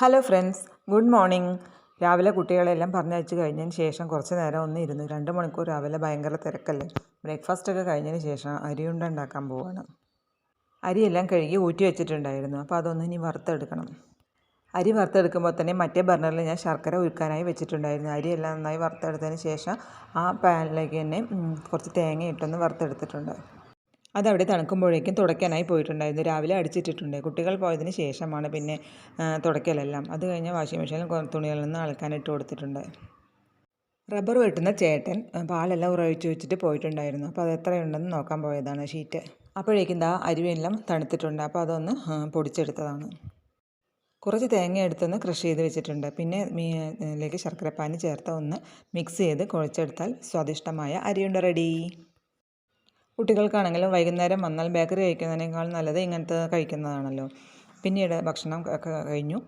Hello friends good morning രാവിലെ കുട്ടികളെല്ലാം പറഞ്ഞയച്ച് കഴിഞ്ഞതിന് ശേഷം കുറച്ച് നേരം ഒന്ന് ഇരുന്നു. രണ്ട് മണിക്കൂർ രാവിലെ ഭയങ്കര തിരക്കല്ലേ? ബ്രേക്ക്ഫാസ്റ്റ് ഒക്കെ കഴിഞ്ഞതിന് ശേഷം അരിയുണ്ട ഉണ്ടാക്കാൻ പോവാണ്. അരിയെല്ലാം കഴുകി ഊറ്റി വെച്ചിട്ടുണ്ടായിരുന്നു. അപ്പോൾ അതൊന്ന് ഇനി വറുത്തെടുക്കണം. അരി വറുത്തെടുക്കുമ്പോൾ തന്നെ മറ്റേ ബർണറിൽ ഞാൻ ശർക്കര ഉരുക്കാനായി വെച്ചിട്ടുണ്ടായിരുന്നു. അരിയെല്ലാം നന്നായി വറുത്തെടുത്തതിന് ശേഷം ആ പാനിലേക്ക് തന്നെ കുറച്ച് തേങ്ങ ഇട്ടൊന്ന് വറുത്തെടുത്തിട്ടുണ്ട്. അതവിടെ തണുക്കുമ്പോഴേക്കും തുടയ്ക്കാനായി പോയിട്ടുണ്ടായിരുന്നു. രാവിലെ അടിച്ചിട്ടിട്ടുണ്ട്. കുട്ടികൾ പോയതിന് ശേഷമാണ് പിന്നെ തുടയ്ക്കലെല്ലാം. അത് കഴിഞ്ഞ് വാഷിംഗ് മെഷീനിൽ തുണികളിൽ നിന്ന് അളക്കാനിട്ട് കൊടുത്തിട്ടുണ്ട്. റബ്ബർ വെട്ടുന്ന ചേട്ടൻ പാലെല്ലാം ഉറവിച്ച് വെച്ചിട്ട് പോയിട്ടുണ്ടായിരുന്നു. അപ്പോൾ അത് എത്രയുണ്ടെന്ന് നോക്കാൻ പോയതാണ് ഷീറ്റ്. അപ്പോഴേക്കും ദാ അരിവെല്ലാം തണുത്തിട്ടുണ്ട്. അപ്പോൾ അതൊന്ന് പൊടിച്ചെടുത്തതാണ്. കുറച്ച് തേങ്ങ എടുത്തൊന്ന് ക്രഷ് ചെയ്ത് വെച്ചിട്ടുണ്ട്. പിന്നെ മീനിലേക്ക് ശർക്കരപ്പാനി ചേർത്ത് ഒന്ന് മിക്സ് ചെയ്ത് കുഴച്ചെടുത്താൽ സ്വാദിഷ്ടമായ അരിയുണ്ട്. റെഡി. കുട്ടികൾക്കാണെങ്കിലും വൈകുന്നേരം വന്നാൽ ബേക്കറി കഴിക്കുന്നതിനേക്കാൾ നല്ലത് ഇങ്ങനത്തെ കഴിക്കുന്നതാണല്ലോ. പിന്നീട് ഭക്ഷണം കഴിഞ്ഞു.